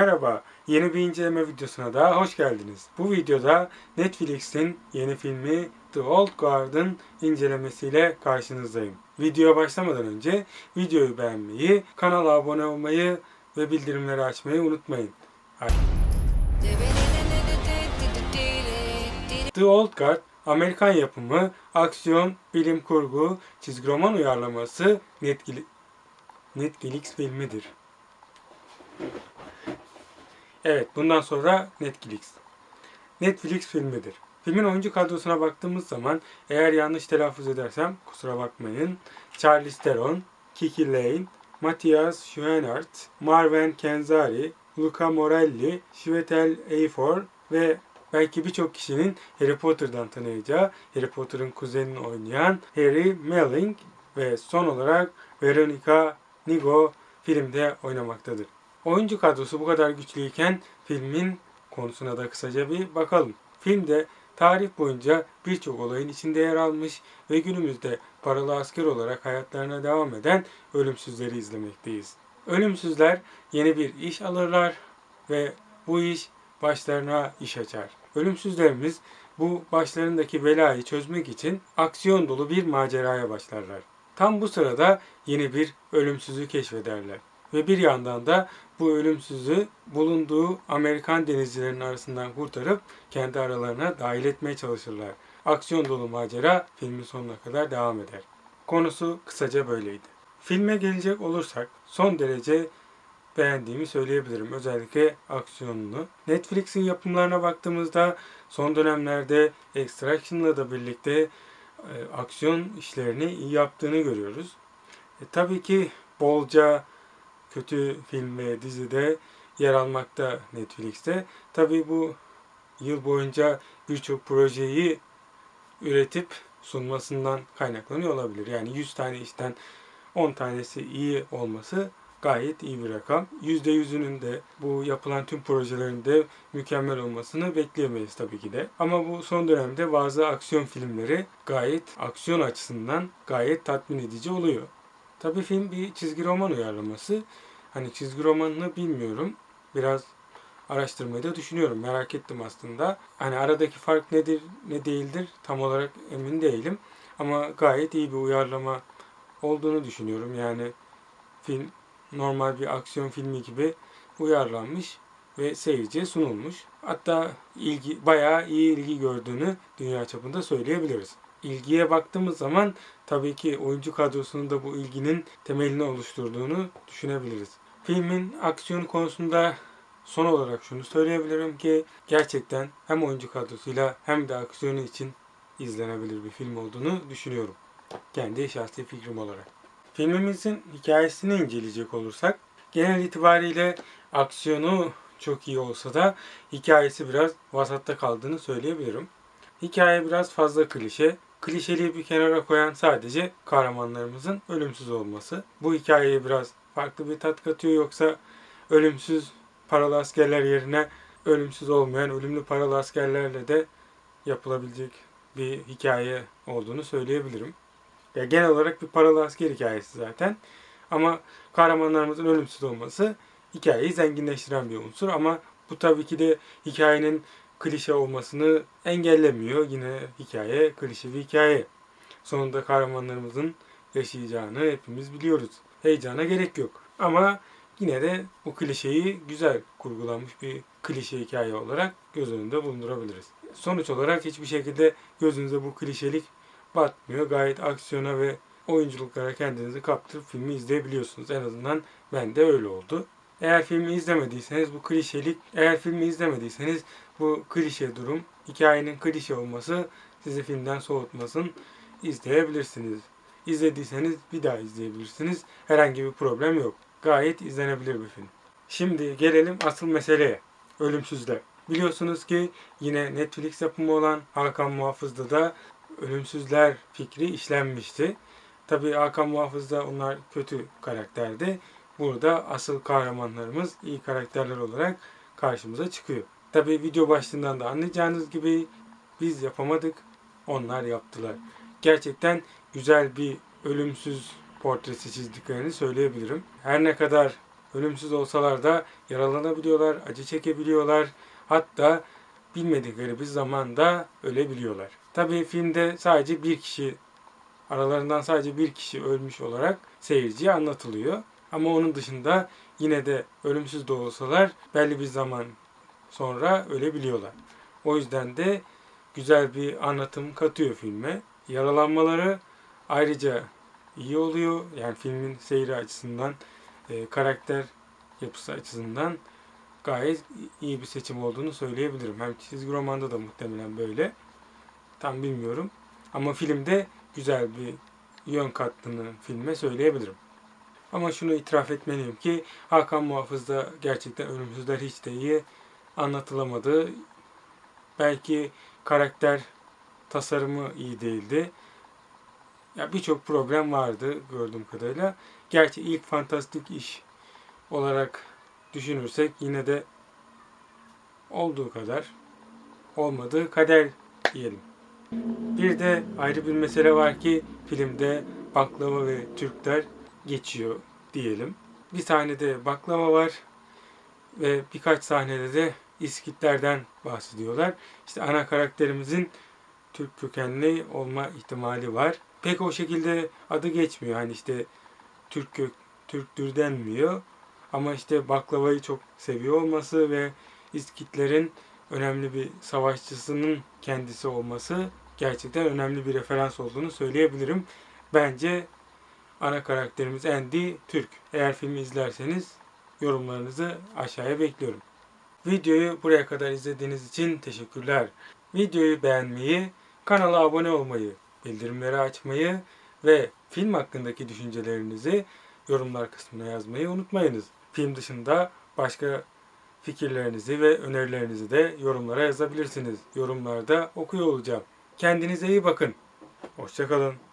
Merhaba, yeni bir inceleme videosuna daha hoş geldiniz. Bu videoda Netflix'in yeni filmi The Old Guard'ın incelemesiyle karşınızdayım. Videoya başlamadan önce videoyu beğenmeyi, kanala abone olmayı ve bildirimleri açmayı unutmayın. The Old Guard, Amerikan yapımı, aksiyon, bilim kurgu, çizgi roman uyarlaması Netflix, Netflix filmidir. Evet, bundan sonra Netflix. Netflix filmidir. Filmin oyuncu kadrosuna baktığımız zaman eğer yanlış telaffuz edersem kusura bakmayın. Charlize Theron, Kiki Lane, Matthias Schoenaerts, Marwen Kenzari, Luca Morelli, Chiwetel Ejiofor ve belki birçok kişinin Harry Potter'dan tanıyacağı Harry Potter'ın kuzenini oynayan Harry Melling ve son olarak Veronica Nigo filmde oynamaktadır. Oyuncu kadrosu bu kadar güçlüyken filmin konusuna da kısaca bir bakalım. Filmde tarih boyunca birçok olayın içinde yer almış ve günümüzde paralı asker olarak hayatlarına devam eden ölümsüzleri izlemekteyiz. Ölümsüzler yeni bir iş alırlar ve bu iş başlarına iş açar. Ölümsüzlerimiz bu başlarındaki belayı çözmek için aksiyon dolu bir maceraya başlarlar. Tam bu sırada yeni bir ölümsüzü keşfederler. Ve bir yandan da bu ölümsüzü bulunduğu Amerikan denizcilerinin arasından kurtarıp kendi aralarına dahil etmeye çalışırlar. Aksiyon dolu macera filmin sonuna kadar devam eder. Konusu kısaca böyleydi. Filme gelecek olursak son derece beğendiğimi söyleyebilirim. Özellikle aksiyonunu. Netflix'in yapımlarına baktığımızda son dönemlerde Extraction'la da birlikte e, aksiyon işlerini iyi yaptığını görüyoruz. E, tabii ki bolca kötü film ve dizide yer almakta Netflix'te. Tabii bu yıl boyunca birçok projeyi üretip sunmasından kaynaklanıyor olabilir. Yani 100 tane işten 10 tanesi iyi olması gayet iyi bir rakam. %100'ünün de bu yapılan tüm projelerin de mükemmel olmasını bekleyemeyiz tabii ki de. Ama bu son dönemde bazı aksiyon filmleri gayet aksiyon açısından gayet tatmin edici oluyor. Tabii film bir çizgi roman uyarlaması. Hani çizgi romanını bilmiyorum. Biraz araştırmayı da düşünüyorum. Merak ettim aslında. Hani aradaki fark nedir ne değildir tam olarak emin değilim. Ama gayet iyi bir uyarlama olduğunu düşünüyorum. Yani film normal bir aksiyon filmi gibi uyarlanmış ve seyirciye sunulmuş. Hatta ilgi bayağı iyi ilgi gördüğünü dünya çapında söyleyebiliriz. İlgiye baktığımız zaman tabii ki oyuncu kadrosunun da bu ilginin temelini oluşturduğunu düşünebiliriz. Filmin aksiyon konusunda son olarak şunu söyleyebilirim ki gerçekten hem oyuncu kadrosuyla hem de aksiyonu için izlenebilir bir film olduğunu düşünüyorum. Kendi şahsi fikrim olarak. Filmimizin hikayesini inceleyecek olursak genel itibariyle aksiyonu çok iyi olsa da hikayesi biraz vasatta kaldığını söyleyebilirim. Hikaye biraz fazla klişe. Klişeliği bir kenara koyan sadece kahramanlarımızın ölümsüz olması. Bu hikayeye biraz farklı bir tat katıyor yoksa ölümsüz paralı askerler yerine ölümsüz olmayan ölümlü paralı askerlerle de yapılabilecek bir hikaye olduğunu söyleyebilirim. Ya genel olarak bir paralı asker hikayesi zaten. Ama kahramanlarımızın ölümsüz olması hikayeyi zenginleştiren bir unsur ama bu tabii ki de hikayenin klişe olmasını engellemiyor. Yine hikaye klişe bir hikaye. Sonunda kahramanlarımızın yaşayacağını hepimiz biliyoruz. Heyecana gerek yok. Ama yine de bu klişeyi güzel kurgulanmış bir klişe hikaye olarak göz önünde bulundurabiliriz. Sonuç olarak hiçbir şekilde gözünüze bu klişelik batmıyor. Gayet aksiyona ve oyunculuklara kendinizi kaptırıp filmi izleyebiliyorsunuz. En azından bende öyle oldu. Eğer filmi izlemediyseniz bu klişelik, eğer filmi izlemediyseniz bu klişe durum, hikayenin klişe olması sizi filmden soğutmasın izleyebilirsiniz. İzlediyseniz bir daha izleyebilirsiniz. Herhangi bir problem yok. Gayet izlenebilir bir film. Şimdi gelelim asıl meseleye. Ölümsüzler. Biliyorsunuz ki yine Netflix yapımı olan Hakan Muhafız'da da ölümsüzler fikri işlenmişti. Tabii Hakan Muhafız'da onlar kötü karakterdi. Burada asıl kahramanlarımız iyi karakterler olarak karşımıza çıkıyor. Tabii video başlığından da anlayacağınız gibi biz yapamadık, onlar yaptılar. Gerçekten güzel bir ölümsüz portresi çizdiklerini söyleyebilirim. Her ne kadar ölümsüz olsalar da yaralanabiliyorlar, acı çekebiliyorlar. Hatta bilmedikleri bir zamanda ölebiliyorlar. Tabii filmde sadece bir kişi aralarından sadece bir kişi ölmüş olarak seyirciye anlatılıyor. Ama onun dışında yine de ölümsüz de olsalar belli bir zaman sonra ölebiliyorlar. O yüzden de güzel bir anlatım katıyor filme. Yaralanmaları ayrıca iyi oluyor. Yani filmin seyri açısından, e, karakter yapısı açısından gayet iyi bir seçim olduğunu söyleyebilirim. Hem çizgi romanda da muhtemelen böyle. Tam bilmiyorum. Ama filmde güzel bir yön kattığını filme söyleyebilirim. Ama şunu itiraf etmeliyim ki Hakan Muhafız'da gerçekten ölümsüzler hiç de iyi anlatılamadı. Belki karakter tasarımı iyi değildi. Ya birçok problem vardı gördüğüm kadarıyla. Gerçi ilk fantastik iş olarak düşünürsek yine de olduğu kadar olmadığı kader diyelim. Bir de ayrı bir mesele var ki filmde baklava ve Türkler geçiyor diyelim. Bir sahnede baklava var ve birkaç sahnede de İskitlerden bahsediyorlar. İşte ana karakterimizin Türk kökenli olma ihtimali var. Pek o şekilde adı geçmiyor. Hani işte Türk kök, Türktür denmiyor. Ama işte baklavayı çok seviyor olması ve İskitlerin önemli bir savaşçısının kendisi olması gerçekten önemli bir referans olduğunu söyleyebilirim. Bence ana karakterimiz Andy Türk. Eğer filmi izlerseniz yorumlarınızı aşağıya bekliyorum. Videoyu buraya kadar izlediğiniz için teşekkürler. Videoyu beğenmeyi, kanala abone olmayı, bildirimleri açmayı ve film hakkındaki düşüncelerinizi yorumlar kısmına yazmayı unutmayınız. Film dışında başka fikirlerinizi ve önerilerinizi de yorumlara yazabilirsiniz. Yorumlarda okuyor olacağım. Kendinize iyi bakın. Hoşçakalın.